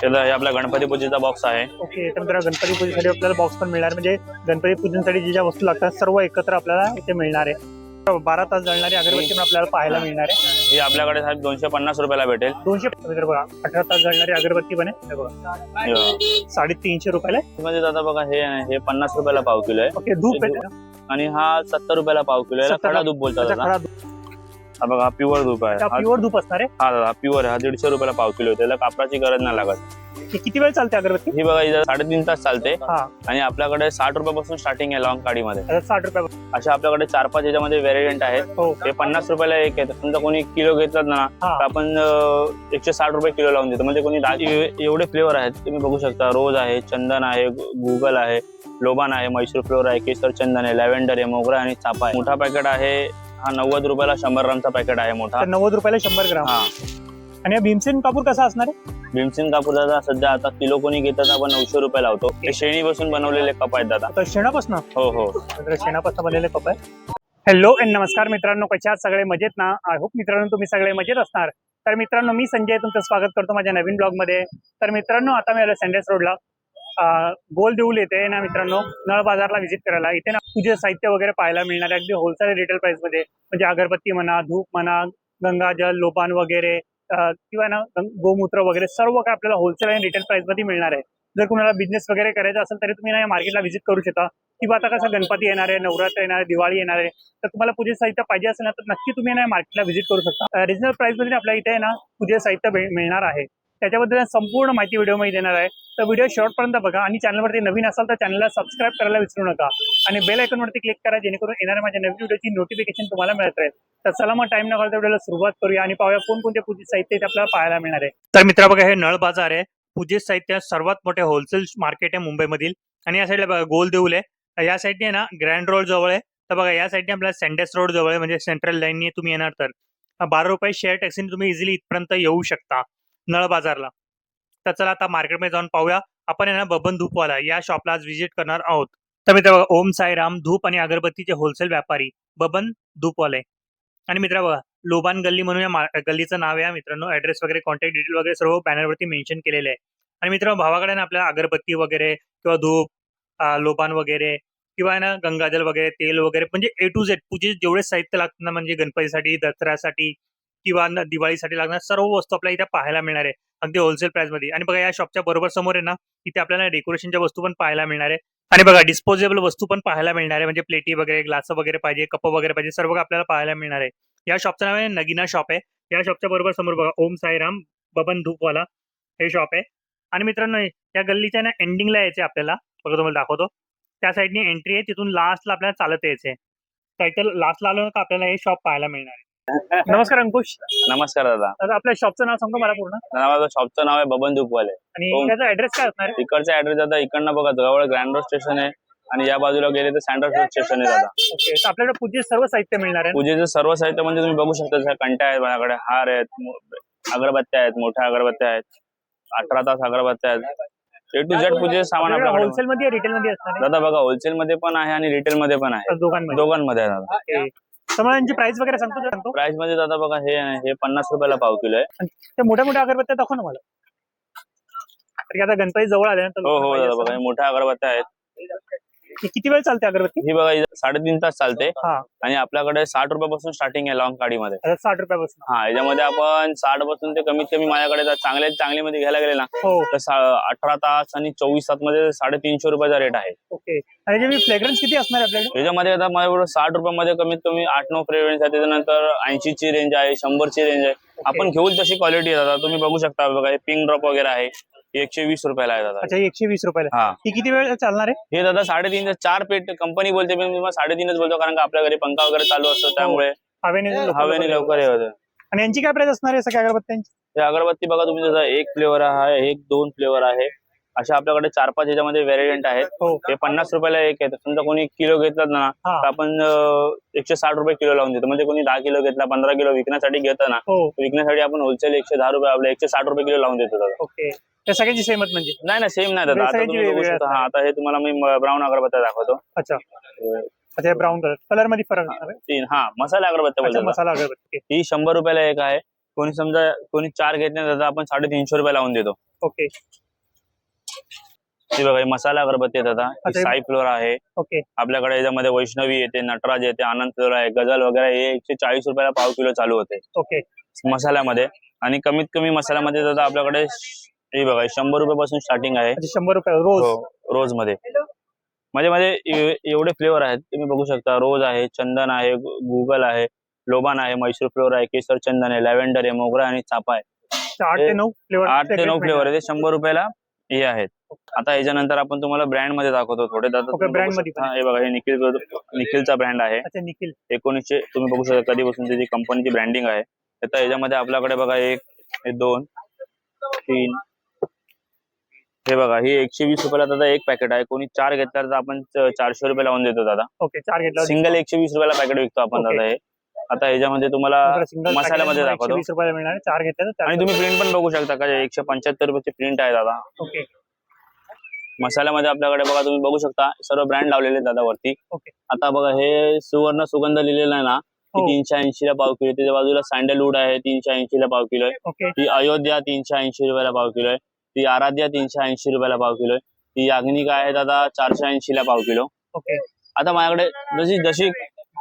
त्याला आपला गणपती पूजेचा बॉक्स आहे. ओके तर मित्रांनो गणपती पूजेसाठी आपल्याला बॉक्स पण मिळणार. म्हणजे गणपती पूजनसाठी ज्या ज्या वस्तू लागतात सर्व एकत्र आपल्याला इथे मिळणार आहे. बारा तास जळणारी अगरबत्ती पण आपल्याला पाहायला मिळणार आहे. ही आपल्याकडे साहेब दोनशे पन्नास रुपयाला भेटेल. दोनशे बघा अठरा तास जळणारी अगरबत्ती पण आहे. बघा. साडेतीनशे रुपयाला आहे. मध्ये दादा बघा हे हे पन्नास रुपयाला पाव किलो आहे. ओके धूप आहे आणि हा सत्तर रुपयाला पाव किलो आहे. याला 70 खडा धूप बोलतात त्याचा दादा खडा धूप. हा बघा प्युअर धूप आहे. हा प्युअर धूप असणार आहे? हा दादा प्युअर आहे. हा दीडशे रुपयाला पाव किलो आहे. त्याला कापडाची गरज नाही लागत. हे किती वेळ चालते अगरबत्ती? ही बघा इथं साडेतीन तास चालते. हा. आणि आपल्याकडे साठ रुपयापासून स्टार्टिंग आहे लॉंग काडीमध्ये त्याचा साठ रुपये अशा आपल्याकडे चार पाच याच्यामध्ये व्हेरियंट आहेत. हो. हे पन्नास रुपयाला एक आहे. समजा कोणी किलो घेतलात ना हा. तर आपण अं, एकशे साठ रुपये किलो लावून देतो. म्हणजे कोणी दहा एव- एवढे फ्लेवर आहेत तुम्ही बघू शकता. रोज आहे चंदन आहे गुगल आहे लोबान आहे मैसूर फ्लोर आहे केसर चंदन आहे लॅव्हेंडर आहे मोगरा आणि चापा आहे. मोठा पॅकेट आहे हा नव्वद रुपयाला शंभर ग्रामचा पॅकेट आहे मोठा. तर नव्वद रुपयाला शंभर ग्राम. हा. आणि हा भीमसेन कापूर कसा असणार आहे? भीमसेन कापूर दादा सध्या आता किलो कोणी घेतात आपण नऊशे रुपये लावतो. हे शेणी बसून बनवलेले कप आहेत दादा. तर शेणापासून? हो हो. शेणापासून बनलेले कप आहे हॅलो अँड नमस्कार मित्रांनो कशा आहात? सगळे मजेत ना? आय होप मित्रांनो तुम्ही सगळे मजेत असणार. तर मित्रांनो मी संजय तुमचं स्वागत करतो माझ्या नवीन ब्लॉगमध्ये. तर मित्रांनो आता मी आलो सँडेस रोडला गोल देऊल येते ना मित्रांनो? नळ बाजारला व्हिजिट करायला. इथे ना पूजे साहित्य वगैरे पाहायला मिळणार आहे. अगदी होलसेल रिटेल प्राइसमध्ये. म्हणजे अगरबत्ती म्हणा धूप म्हणा गंगाजल लोपान वगैरे किंवा ना गोमूत्र वगैरे सर्व काय आपल्याला होलसेल आणि रिटेल प्राइसमध्ये मिळणार आहे. जर कुणाला बिझनेस वगैरे करायचा असेल तरी तुम्ही ना या मार्केटला व्हिजिट करू शकता. किंवा आता कसं गणपती येणार आहे नवरात्र येणार आहे दिवाळी येणार आहे तर तुम्हाला पूजे साहित्य पाहिजे असेल ना तर नक्की तुम्ही ना मार्केटला व्हिजिट करू शकता. रिजनल प्राइसमध्ये आपल्या इथे ना पूजे साहित्य मिळणार आहे. त्याच्याबद्दल संपूर्ण माहिती व्हिडिओमध्ये देणार आहे. तर व्हिडिओ शेवटपर्यंत बघा आणि चॅनलवरती नवीन असाल तर चॅनलला सबस्क्राईब करायला विसरू नका. आणि बेल आयकॉनवरती क्लिक करा जेणेकरून येणाऱ्या माझ्या नवीन व्हिडिओची नोटिफिकेशन तुम्हाला मिळत राहील. तर चला मग टाइम न घालता व्हिडिओला सुरुवात करूया आणि पाहूया कोणकोणते पूजे साहित्य आपल्याला पाहायला मिळणार आहे. तर मित्र बघा हे नळ बाजार आहे. पूजे साहित्य सर्वात मोठे होलसेल मार्केट आहे मुंबईमधील. आणि या साईडला बघा गोल देऊल आहे. या साईडने ना ग्रँड रोड जवळ आहे. तर बघा या साईडने आपल्याला सँडेस रोड जवळ आहे म्हणजे सेंट्रल लाईनने तुम्ही येणार तर. बारा रुपये शेअर टॅक्सीने तुम्ही इझिली इथपर्यंत येऊ शकता. नळ बाजारला. तर चला आता मार्केटमध्ये जाऊन पाहूया. आपण आहे ना बबन धूपवाला या शॉपला आज व्हिजिट करणार आहोत. तर मित्र बघा ओम साईराम धूप आणि अगरबत्तीचे होलसेल व्यापारी बबन धूपवाले. आणि मित्र बघा लोबान गल्ली म्हणून या गल्लीचं नाव आहे मित्रांनो. ऍड्रेस वगैरे कॉन्टॅक्ट डिटेल वगैरे सर्व बॅनरवरती मेन्शन केलेले आहे. आणि मित्र भावाकडे ना आपल्याला अगरबत्ती वगैरे किंवा धूप लोबान वगैरे किंवा ना गंगाजल वगैरे तेल वगैरे म्हणजे ए टू झेड पूजे जेवढे साहित्य लागतं ना म्हणजे गणपतीसाठी दसऱ्यासाठी किंवा दिवाळीसाठी लागणार सर्व वस्तू आपल्याला इथे पाहायला मिळणार आहे. अगदी होलसेल प्राइसमध्ये आणि बघा या शॉपच्या बरोबर समोर आहे ना इथे आपल्याला डेकोरेशनच्या वस्तू पण पाहायला मिळणार आहे. आणि बघा डिस्पोजेबल वस्तू पण पाहायला मिळणार आहे. म्हणजे प्लेटी वगैरे ग्लास वगैरे पाहिजे कप वगैरे पाहिजे सर्व आपल्याला पाहायला मिळणार आहे. या शॉपचं नाव आहे नगिना शॉप आहे. या शॉपच्या बरोबर समोर बघा ओम साईराम बबन धूपवाला हे शॉप आहे. आणि मित्रांनो या गल्लीच्या ना एंडिंगला यायचे आपल्याला. बघा तुम्हाला दाखवतो. त्या साईडने एंट्री आहे. तिथून लास्टला आपल्याला चालत यायचे तर इथं लास्टला आलो ना तर आपल्याला हे शॉप पाहायला मिळणार आहे. नमस्कार अंकुश. नमस्कार दादा. आपल्या शॉपचं नाव सांगतो मला पूर्ण? दादा माझं शॉपचं नाव आहे बबन धूपवाले. आणि हो. त्याचा ऍड्रेस काय असणार आहे? इकडचा ऍड्रेस आता इकडनं बघा जवळ ग्रँड रोड स्टेशन आहे. आणि या बाजूला गेले तर सँडर रोड स्टेशन आहे दादा. ओके तर आपल्याकडे पूजे सर्व साहित्य मिळणार आहे पूजेचं सर्व साहित्य म्हणजे तुम्ही बघू शकता जसं कंट्या आहेत माझ्याकडे हार आहेत मो- अगरबत्त्या आहेत मोठ्या अगरबत्त्या आहेत अठरा तास अगरबत्त्या आहेत. ए टू झेड पूजेचं सामान आपल्याकडे होलसेल मध्ये रिटेल मध्ये असणार दादा बघा होलसेल मध्ये पण आहे आणि रिटेल मध्ये पण आहे. दोघांमध्ये. दोघांमध्ये आहे दादा. ओके तर मला यांची प्राइस वगैरे सांगतो? सांगतो प्राइसमध्ये दादा बघा हे हे पन्नास रुपयाला पाव किलो आहे ते मोठ्या मोठ्या अगरबत्त्या दाखव ना मला कारण की आता गणपती जवळ आले ना तर हो हो दादा बघा हे मोठ्या अगरबत्त्या आहेत. ही किती वेळ चालते अगरबत्ती? ही बघा इथं साडेतीन तास चालते. हा. आणि आपल्याकडे साठ रुपयापासून स्टार्टिंग आहे लॉंग काडीमध्ये आता साठ रुपयापासून. हा याच्यामध्ये आपण साठपासून ते कमीत कमी माझ्याकडे जर चांगल्या चांगली मध्ये घ्यायला गेले ना हो. तर सा- अठरा तास आणि चोवीस तासमध्ये साडेतीनशे रुपयाचा रेट आहे. ओके. आणि त्याची फ्लेग्रन्स किती असणार आहे आपल्याकडे? याच्यामध्ये आता माझ्याबरोबर साठ रुपयामध्ये कमीत कमी आठ नऊ फ्रेग्रन्स आहे. त्याच्यानंतर ऐंशी ची रेंज आहे शंभरची रेंज आहे. आपण घेऊन तशी क्वालिटी दादा तुम्ही बघू शकता बघा हे पिंक ड्रॉप वगैरे आहे. एकशे वीस रुपयाला आहे दादा. अच्छा एकशे वीस रुपयाला. हा. ही किती वेळ चालणार आहे? हे दादा साडेतीन चार पेट कंपनी बोलते पण मी तुम्हाला साडेतीनच बोलतो कारण का आपल्या घरी पंखा वगैरे चालू असतो त्यामुळे. हवेने हवेने लवकर हे होतं. आणि यांची काय प्राइस असणार आहे सगळ्या अगरबत्त्यांची? हे अगरबत्ती बघा तुम्ही जसं एक फ्लेवर आहे एक दोन फ्लेवर आहे. अशा आपल्याकडे चार पाच याच्यामध्ये व्हेरियंट आहेत. हो. हे पन्नास रुपयाला एक आहे. समजा कोणी किलो घेतलात ना हा. तर आपण अं, एकशे साठ रुपये किलो लावून देतो. म्हणजे कोणी दहा किलो घेतला पंधरा किलो विकण्यासाठी घेतं ना हो. विकण्यासाठी आपण होलसेल एकशे दहा रुपये आपले एकशे साठ रुपये किलो लावून देतो दादा. ओके. त्या सगळ्यांची सेमच म्हणजे? नाही नाही सेम नाही दादा. आता सगळ्यांची तुम्ही बघू वेगवेगळ्या शकता. हा आता हे तुम्हाला मी ब्राऊन अगरबत्त्या दाखवतो. अच्छा. अच्छा ब्राऊन कलर कलरमध्ये फरक असणार आहे? तीन. हा मसाला अगरबत्त्या अच्छा बोलतो मसाला अगरबत्ती ही शंभर रुपयाला एक आहे. कोणी समजा कोणी चार घेतले दादा आपण साडेतीनशे रुपये लावून देतो. ओके हे बघा हे मसाला अगरबत्ती ही अच्छा, हे- साई फ्लोर आहे. ओके आपल्याकडे याच्यामध्ये वैष्णवी येते नटराज येते आनंद फ्लोर आहे गझल वगैरे हे एकशे चाळीस रुपयाला पाव किलो चालू होते. ओके मसाल्यामध्ये. आणि कमीत कमी मसाल्यामध्ये दादा आपल्याकडे हे बघा शंभर रुपयापासून स्टार्टिंग आहे. शंभर रुपये रोज? हो, रोजमध्ये म्हणजे मध्ये ए- एवढे फ्लेवर आहेत तुम्ही बघू शकता. रोज आहे चंदन आहे गु- गुगल आहे लोबान आहे मैसूर फ्लेवर आहे केसर चंदन आहे लॅव्हेंडर आहे मोगरा आणि चापा आहे. अच्छा, आठ ते नऊ फ्लेवर आठ ते नऊ फ्लेवर आहे ते शंभर रुपयाला हे आहेत. आता ह्याच्यानंतर आपण तुम्हाला ब्रँडमध्ये दाखवतो थोडे दादा बघू brand मध्ये शकता. हे बघा हे निखिल निखिलचा ब्रँड आहे. अच्छा निखिल. एकोणीसशे तुम्ही बघू शकता कधीपासून त्याची कंपनीची ब्रँडिंग आहे. आता याच्यामध्ये आपल्याकडे बघा एक हे दोन तीन हे बघा ही एकशे वीस रुपयाला दादा एक पॅकेट आहे कोणी चार घेतल्यावर तर आपण चारशे रुपये लावून देतो दादा ओके चार घेतला सिंगल एकशे वीस रुपयाला पॅकेट विकतो आपण. दादा हे आता ह्याच्यामध्ये तुम्हाला मसाल्यामध्ये दाखवतो. वीस रुपयाला मिळणार. चार घेतले तर आणि तुम्ही प्रिंट पण बघू शकता का एकशे पंच्याहत्तर रुपयाची प्रिंट आहे दादा ओके मसाल्यामध्ये आपल्याकडे बघा तुम्ही बघू शकता सर्व ब्रँड लावलेले दादा वरती. आता बघा हे सुवर्ण सुगंध लिहिलेला आहे ना हो. तीनशे ऐंशी ला पाव किलो. त्याच्या बाजूला सँडलवूड आहे तीनशे ऐंशी ला पाव किलो आहे अयोध्या तीनशे ऐंशी रुपयाला पाव किलो आहे ती आराध्या तीनशे ऐंशी रुपयाला पाव किलो आहे. ती याग्निक आहे दादा चारशे ऐंशी ला पाव किलो. ओके. आता माझ्याकडे जशी जशी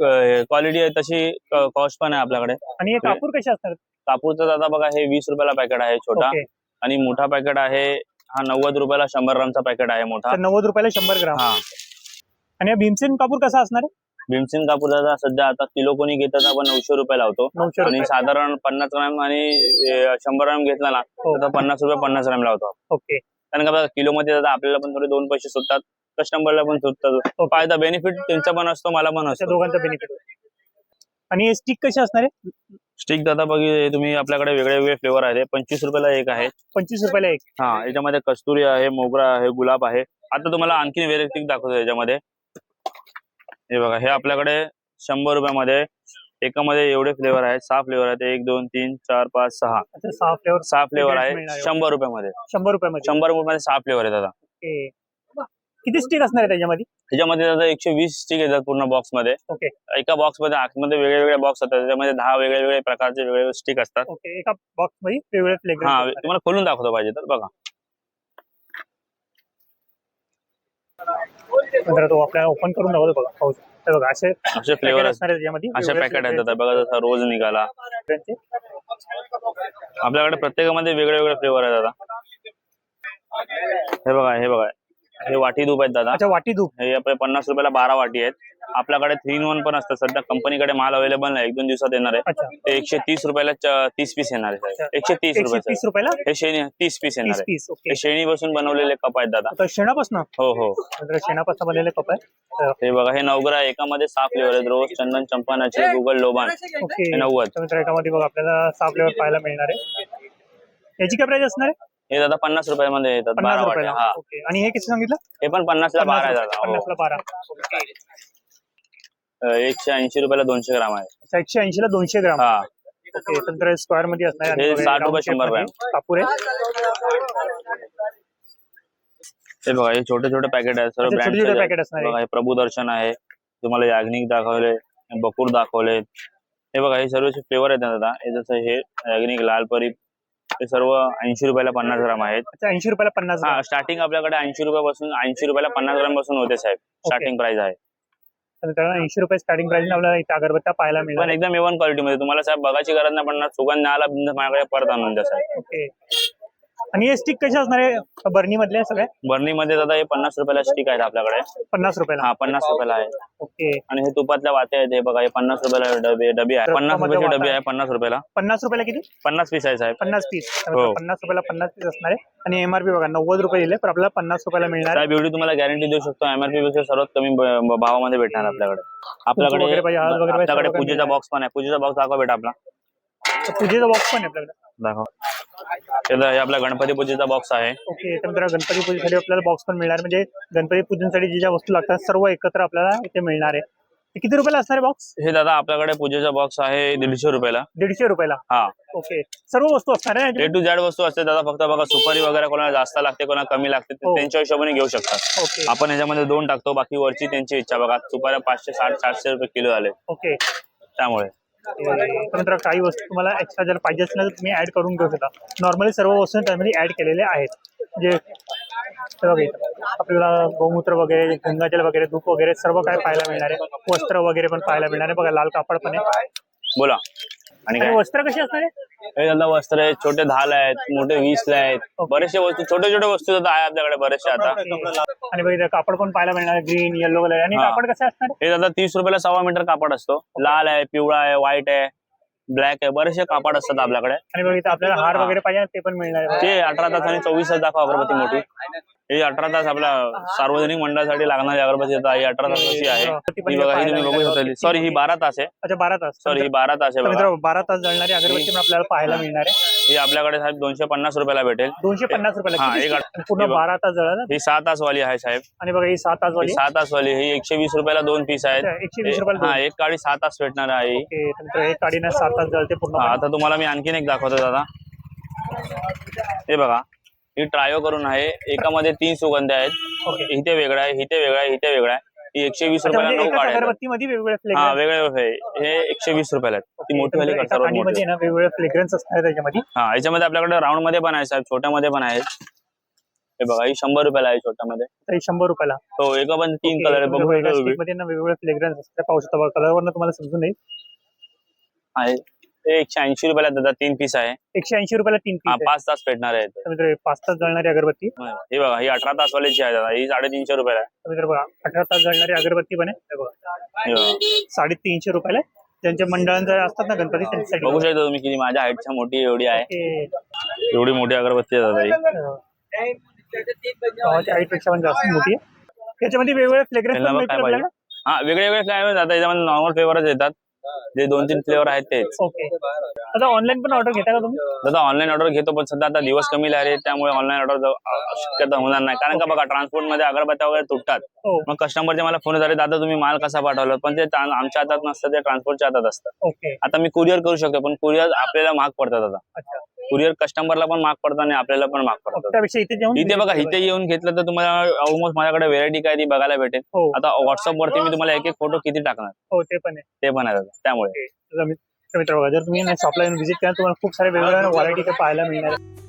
क्वालिटी आहे तशी कॉस्ट पण आहे आपल्याकडे. आणि हे कापूर कसे असतात? कापूरचा दादा बघा हे वीस रुपयाला पॅकेट आहे छोटा. ओके. आणि मोठा पॅकेट आहे हा नव्वद रुपयाला शंभर ग्रामचा पॅकेट आहे मोठा. तर नव्वद रुपयाला शंभर ग्राम. हा. आणि हा भीमसेन कापूर कसा असणार आहे? भीमसेन कापूर दादा सध्या आता किलो कोणी घेतात आपण नऊशे रुपये लावतो. नऊशे आणि रुपये. साधारण पन्नास ग्राम आणि अं, शंभर ग्राम घेतला ना हो. तर पन्नास रुपये पन्नास ग्राम लावतो ओके. कारण का किलो मध्ये आपल्याला पण थोडे दोन पैसे सुटतात कस्टमरला पण सुटतात. फायदा बेनिफिट त्यांचा पण असतो मला पण त्या असतो. दोघांचा बेनिफिट आणि स्टिक कसे असणार आहे स्टिक दादा बघी तुम्ही आपल्याकडे वेगळे वेगळे फ्लेवर आहेत. पंचवीस रुपयाला एक आहे. पंचवीस रुपयाला एक. हा याच्यामध्ये कस्तुरी आहे मोगरा आहे गुलाब आहे. आता तुम्हाला आणखी व्हेरायटी दाखवतो याच्यामध्ये. हे बघा हे आपल्याकडे शंभर रुपयामध्ये एकामध्ये एवढे फ्लेवर आहेत. सहा फ्लेवर आहेत. एक दोन तीन चार पाच सहा. अच्छा सहा फ्लेवर सहा फ्लेवर आहे. शंभर रुपयामध्ये. शंभर रुपयामध्ये. शंभर रुपयामध्ये सहा फ्लेवर आहेत दादा ओके. किती स्टिक असणार आहे त्याच्यामध्ये? त्याच्यामध्ये दादा एकशे वीस स्टिक येतात पूर्ण बॉक्समध्ये ओके. एका बॉक्समध्ये आतमध्ये वेगळे वेगळे बॉक्स असतात. त्याच्यामध्ये दहा वेगळे वेगळे प्रकारचे वेगवेगळे स्टिक असतात. ओके एका बॉक्समध्ये वेगवेगळे हा फ्लेवर तुम्हाला खोलून दाखवतो पाहिजे तर बघा. नंतर तो आपल्याला ओपन करून दाखवतो बघा. पाहू शकता. हे बघा असे असे फ्लेवर packet असणार आहे त्याच्यामध्ये असे वेगवेगळे पॅकेट आहेत flavor दादा बघा जसा रोज निघाला. आपल्याकडे प्रत्येकामध्ये वेगळे वेगळे फ्लेवर आहेत दादा हे बघा हे बघा. हे वाटी धूप आहेत दादा. अच्छा वाटी धूप हे आपले पन्नास रुपयाला बारा वाटी आहेत. आपल्याकडे थ्री इन वन पण असतात सध्या. कंपनीकडे माल अवेलेबल नाही. एक दोन दिवसात येणार आहे. ते एकशे तीस रुपयाला च- तीस पीस येणार आहे. एकशे तीस एकशे रुपये तीस रुपयाला? हे शेणी तीस पीस येणार तीस आहे. पीस ओके हे शेणी बसून बनवलेले कप आहेत दादा. आता शेणापासून? हो हो. शेणापासून बनलेले कप आहे हे बघा हे नवग्रह एकामध्ये सहा फ्लेवर आहेत. रोज चंदन चंपानाचे गुगल लोबान. हे नव्वद. बघा आपल्याला सहा फ्लेवर पाहायला मिळणार आहे. याची काय प्राइस असणार आहे? हे दादा पन्नास रुपयामध्ये येतात. बारा हा. ओके. आणि हे किती सांगितलं? हे पण पन्नासला बारा आहे दादा. हो. पन्नासला बारा. एकशे ऐंशी रुपयाला दोनशे ग्राम आहे. अच्छा एकशे ऐंशी ला दोनशे ग्राम. हा. ओके स्क्वेअरमध्ये असणार आहे. हे आणि 60 रुपये, round shape 100 मध्ये. ग्राम. कापूर आहे. हे बघा हे छोटे छोटे पॅकेट आहेत. सर्व अच्छा, छोटे छोटे ब्रँड पॅकेट असणार आहे. प्रभू दर्शन आहे. तुम्हाला याग्निक दाखवले बकूर दाखवले. हे बघा हे सर्व फ्लेवर आहेत ना दादा. हे जसं हे याग्निक लाल परी हे सर्व ऐंशी रुपयाला पन्नास ग्राम आहेत. अच्छा ऐंशी रुपयाला पन्नास हा स्टार्टिंग आपल्याकडे ऐंशी रुपयापासून ऐंशी रुपयाला पन्नास ग्रामपासून होते साहेब. स्टार्टिंग प्राइस आहे. तर मित्रांनो ऐंशी रुपये स्टार्टिंग प्राइस आपल्याला इथे अगरबत्त्या पाहायला मिळणार. पण एकदम एवन क्वालिटी मध्ये. तुम्हाला साहेब बघायची गरज नाही पडणार. सुगंध आला माझ्याकडे परत आणून द्या साहेब. ओके आणि हे स्टिक कसे असणार आहे? बर्नी मधले सगळे? बर्नीमध्ये दादा हे पन्नास रुपयाला स्टिक आहेत आपल्याकडे. पन्नास रुपयाला. हा पन्नास रुपयाला आहे. ओके. आणि हे तुपातल्या वाते आहेत हे बघा हे पन्नास रुपयाला डबे डबी आहे. पन्नास तुपामध्ये रुपयाची डबी आहे. पन्नास रुपयाला. पन्नास रुपयाला किती? पन्नास पीस आहे साहेब. पन्नास पीस हो. पन्नास रुपयाला पन्नास पीस असणार आहे. आणि एमआरपी बघा नव्वद रुपये दिले पण आपल्याला पन्नास रुपयाला मिळणार आहे. साहेब एवढी तुम्हाला गॅरंटी देऊ शकतो. एमआरपी पेक्षा सर्वात कमी ब- ब- भावामध्ये भेटणार आपल्याकडे. आपल्याकडे वगैरे पाहिजे, हळद वगैरे पाहिजे, आपल्याकडे सर्व काही पूजेचा मिळणार. बॉक्स पण आहे. पूजेचा बॉक्स दाखवा बेटा आपला. तर पूजेचा बॉक्स पण आहे आपल्याकडे. दाखव. हे हे आपला गणपती पूजेचा बॉक्स आहे. ओके तर मित्रांनो गणपती पूजेसाठी आपल्याला बॉक्स पण मिळणार. म्हणजे गणपती पूजनसाठी जे ज्या वस्तू लागतात सर्व एकत्र आपल्याला इथे मिळणार आहे. ते किती रुपयाला असणार आहे बॉक्स हे दादा आपल्याकडे पूजेचा बॉक्स आहे दीडशे रुपयाला. दीडशे रुपयाला? हा. ओके सर्व वस्तू असणार आहे ए टू झेड वस्तू असते दादा फक्त बघा सुपारी वगैरे कोणाला जास्त लागते कोणाला कमी लागते ते हो. त्यांच्या हिशोबाने घेऊ शकतात ओके. आपण ह्याच्यामध्ये दोन टाकतो बाकी वरची त्यांची इच्छा बघा. सुपाऱ्या पाचशे साठ सातशे रुपये किलो आले. ओके. त्यामुळे. तर काही वस्तू तुम्हाला एक्स्ट्रा जर पाहिजे असेल तर तुम्ही ऍड करून घेऊ शकता. नॉर्मली सर्व वस्तू त्यामध्ये ऍड केलेले आहेत. जे बघा आपल्याला गोमूत्र वगैरे गंगाजल वगैरे धूप वगैरे सर्व काय पाहायला मिळणार आहे. वस्त्र वगैरे पण पाहायला मिळणार आहे. बघा लाल कापड पण आहे. बोला. आणि काय? वस्त्र कशी असणार आहे हे दादा वस्त्र आहेत छोटे दहाला आहेत मोठे वीसला आहेत. बरेचसे वस्तू छोटे छोटे वस्तू आता आहे आपल्याकडे बरेचसे आता. आणि बघा इथं कापड पण पाहायला मिळणार ग्रीन येलो कलर आणि हा. कापड कसं असणार? आहे हे दादा तीस रुपयाला सव्वा मीटर कापड असतो. लाल आहे पिवळा आहे व्हाईट आहे ब्लॅक आहे बरेचसे कापड असतात आपल्याकडे. आणि बघा इथं आपल्याला हार. वगैरे पाहिजे ना ते पण मिळणार आहे. ते अठरा तास आणि चोवीस तास दाखवा अगरबत्ती मोठी. हे अठरा तास आपल्या सार्वजनिक मंडळासाठी लागणारी अगरबत्ती ही अठरा तासाची आहे. ही बघा ही तुम्ही बघू शकता. सॉरी ही बारा तास आहे. अच्छा बारा तास. सॉरी ही बारा तास आहे बघा. बारा तास जळणारी अगरबत्ती पण आपल्याला पाहायला मिळणार आहे. ही आपल्याकडे साहेब दोनशे पन्नास रुपयाला भेटेल. दोनशे पन्नास रुपयाला किती? एक आठ- आणि पूर्ण हे बघ. बारा तास जळणार ही सहा तास वाली आहे साहेब. आणि बघा ही सात तास ही वाली सहा तास वाली ही एकशे वीस रुपयाला दोन पीस आहेत. अच्छा, एकशे वीस रुपयाला हा. एक काळी सहा तास भेटणार आहे. ही. ओके एक काडीनं सात तास जळते पूर्ण हा, आता तुम्हाला मी आणखीन एक दाखवतो दादा. हे बघा. ही ट्रायो करून आहे. एकामध्ये तीन सुगंध आहेत. इथे वेगळा आहे इथे वेगळा आहे इथे वेगळा आहे. ही एकशे वीस रुपयाला म्हणजे नऊ. अगरबत्तीमध्ये वेगवेगळे हा वेगळे हे एकशे वीस रुपयाला आहेत. ती मोठी वाली मोठी काडीमध्ये ना वेगवेगळे फ्लेग्रन्स त्याच्यामध्ये. हा याच्यामध्ये आपल्याकडे राऊंडमध्ये पण आहे साहेब. छोट्यामध्ये पण आहेत हे बघा ही शंभर रुपयाला आहे छोट्यामध्ये. तर हे शंभर रुपयाला. हो एका पण तीन कलर आहे बघू मध्ये ना वेगवेगळे फ्लेग्रन्स असतात. पाहू शकता बघा कलरवरनं तुम्हाला समजून येईल. आहे. ते एकशे ऐंशी रुपयाला दादा तीन पीस आहे. एकशे ऐंशी रुपयाला तीन हा पीस पाच तास भेटणार आहेत तर मित्र हे पाच तास जळणारी अगरबत्ती. हे बघा ही अठरा तास वालीची आहे दादा ही साडेतीनशे रुपयाला आहे. तर मित्र बघा अठरा तास जळणारी अगरबत्ती पण आहे. हे हे बघा. साडेतीनशे रुपयाला आहे. ज्यांच्या मंडळांचे असतात ना गणपती त्यांच्यासाठी बघू शकता तुम्ही किती माझ्या हाईटच्या मोठी एवढी आहे. एवढी मोठी अगरबत्ती आहे दादा ही. गावाच्या आईपेक्षा पण जास्त मोठी आहे. त्याच्यामध्ये वेगवेगळे फ्लेग्रन्स काय पाहिजे. हा वेगळे वेगळे फ्लेवर जातात याच्यामध्ये नॉर्मल फ्लेवरच येतात. जे दोन तीन फ्लेवर आहेत तेच. ओके. आता ऑनलाईन पण ऑर्डर घेता का तुम्ही? दादा ऑनलाईन ऑर्डर घेतो पण सध्या आता दिवस कमी लागले त्यामुळे ऑनलाईन ऑर्डर शक्यता होणार नाही. कारण का बघा ट्रान्सपोर्टमध्ये अगरबत्त्या वगैरे तुटतात. हो. मग कस्टमरचे मला फोन येतात दादा तुम्ही माल कसा पाठवला पण ते आमच्या हातात नसतं ते ट्रान्सपोर्टच्या हातात असतं. ओके. आता मी कुरिअर करू शकतो पण कुरिअर आपल्याला महाग पडतात आता कुरिअर कस्टमरला पण महाग पडतात आणि आपल्याला पण पडतात. त्यापेक्षा इथे बघा इथे येऊन घेतलं तर तुम्हाला ऑलमोस्ट माझ्याकडे व्हेरायटी काय ती बघायला भेटेल. हो. आता व्हॉट्सअप वरती मी तुम्हाला एक एक फोटो किती टाकणार? हो ते पण आहे. ते पण आहे दादा. त्यामुळे. तर मित्र बघा जर तुम्ही शॉपला येऊन व्हिजिट केला तुम्हाला खूप सारे वेगवेगळ्या व्हरायटी पाहायला मिळणार आहे.